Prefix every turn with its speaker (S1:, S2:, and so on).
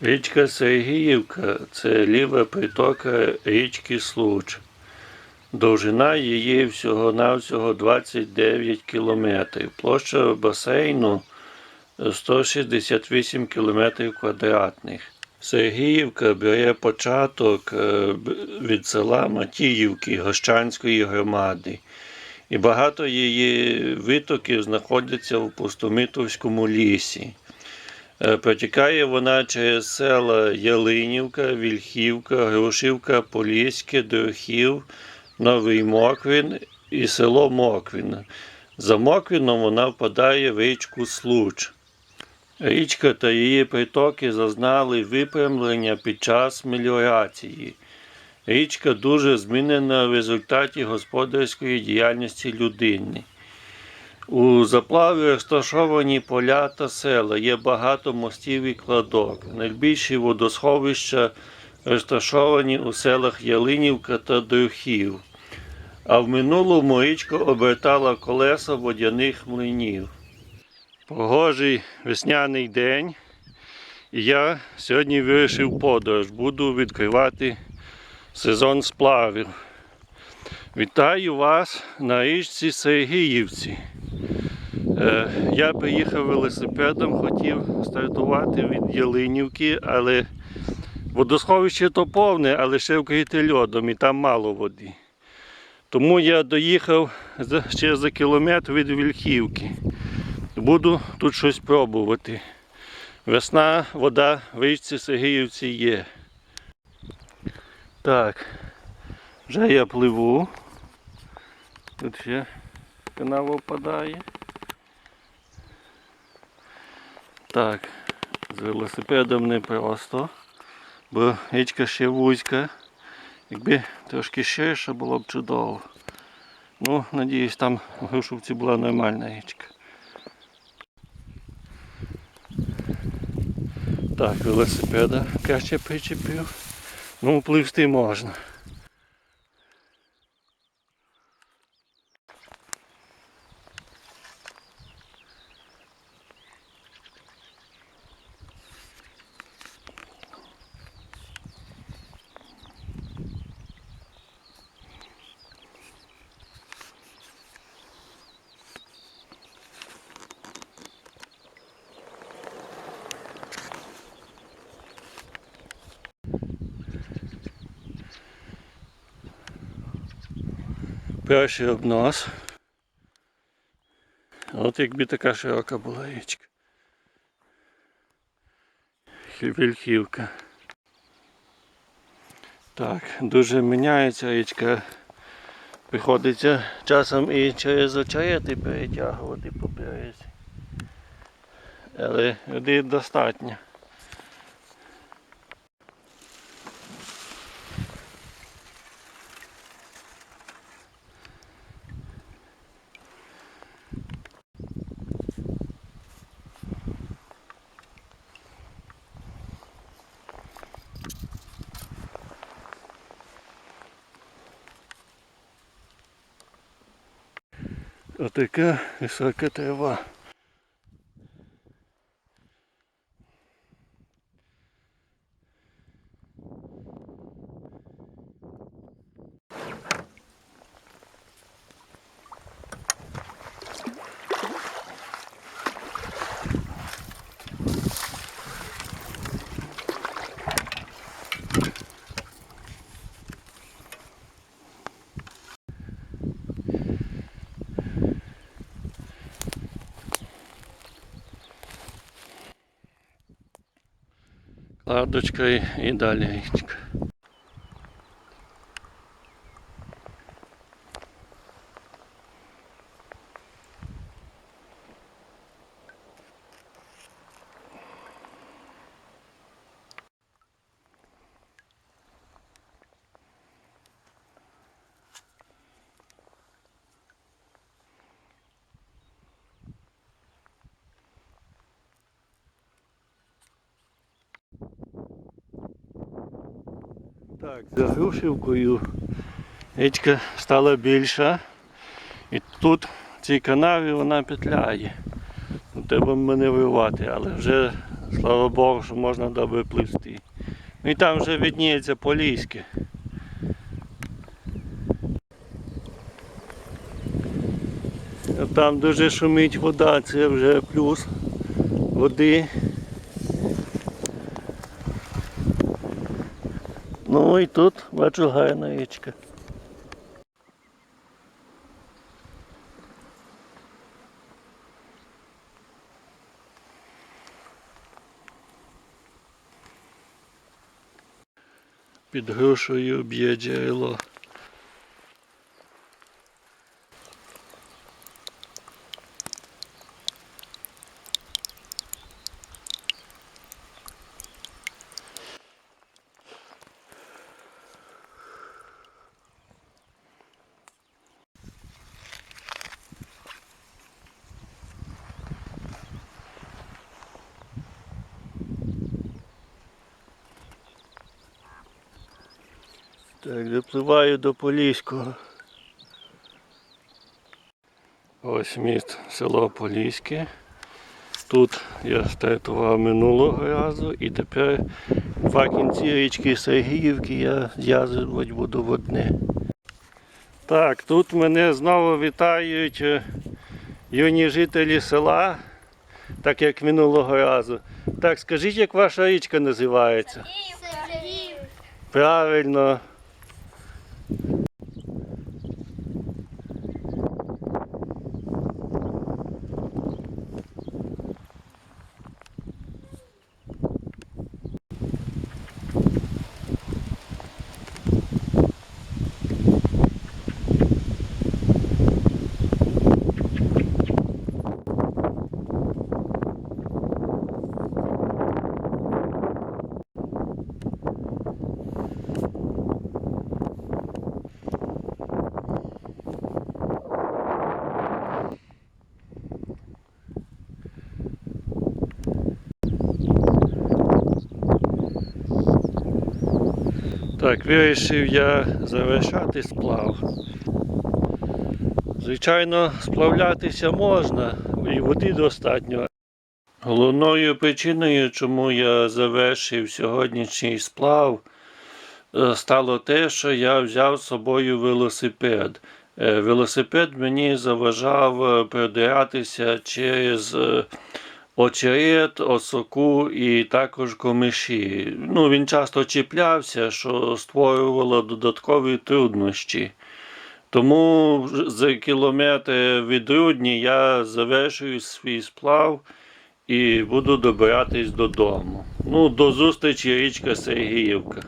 S1: Річка Сергіївка це ліва притока річки Случ. Довжина її всього-навсього 29 кілометрів. Площа басейну 168 кілометрів квадратних. Сергіївка бере початок е, від села Матіївки Гощанської громади. І багато її витоків знаходяться в Пустомитовському лісі. Е, Протікає вона через села Ялинівка, Вільхівка, Грушівка, Поліське, Дорохів, Новий Моквін і село Моквін. За Моквіном вона впадає в річку Случ. Річка та її притоки зазнали випрямлення під час меліорації. Річка дуже змінена в результаті господарської діяльності людини. У заплаві розташовані поля та села, є багато мостів і кладок. Найбільші водосховища розташовані у селах Ялинівка та Друхів. А в минулому річка обертала колеса водяних млинів. Погожий весняний день. І я сьогодні вирішив подорож. Буду відкривати сезон сплавів. Вітаю вас на річці Сергіївці. Е, Я приїхав велосипедом, хотів стартувати від Ялинівки, але водосховище то повне, але ще вкрите льодом і там мало води. Тому я доїхав ще за кілометр від Вільхівки. Буду тут щось пробувати. Весна, вода в річці Сергіївці є. Так, вже я пливу. Тут ще канава впадає. Так, з велосипедом не просто, бо річка ще вузька. Якби трошки ширше було б чудово. Ну, надіюсь, там в Грушовці була нормальна річка. Так, велосипеда краще причепив. Ну, пливти можна. Перший обнос. От якби така широка була річка. Вільхівка. Так, дуже міняється річка. Приходиться часом і через очерети перетягувати по. Але води достатньо. Отака висока трава. Кладочка і, і далі Так, за Грушівкою річка стала більша. І тут в цій канаві вона петляє. Ну, Треба маневрувати, але вже Слава Богу, що можна доби пливти. Ну і там вже видніється Поліське. Там дуже шумить вода, це вже плюс води. Ну і тут бачу гарна річка. Під грушею б'є джерело. Так, допливаю до Поліського. Ось міст село Поліське. Тут я стартував минулого разу і тепер два кінці річки Сергіївки я зв'язувати буду в одне. Так, тут мене знову вітають е, юні жителі села, так як минулого разу. Так, скажіть, як ваша річка називається? Правильно. Так, вирішив я завершати сплав. Звичайно, сплавлятися можна, і води достатньо. Головною причиною, чому я завершив сьогоднішній сплав, е, стало те, що я взяв з собою велосипед. Е, Велосипед мені заважав е, продиратися через очерет, осоку і також комиші. Ну, він часто чіплявся, що створювало додаткові труднощі. Тому за кілометр від Рудні я завершую свій сплав і буду добиратись додому. Ну, до зустрічі річка Сергіївка.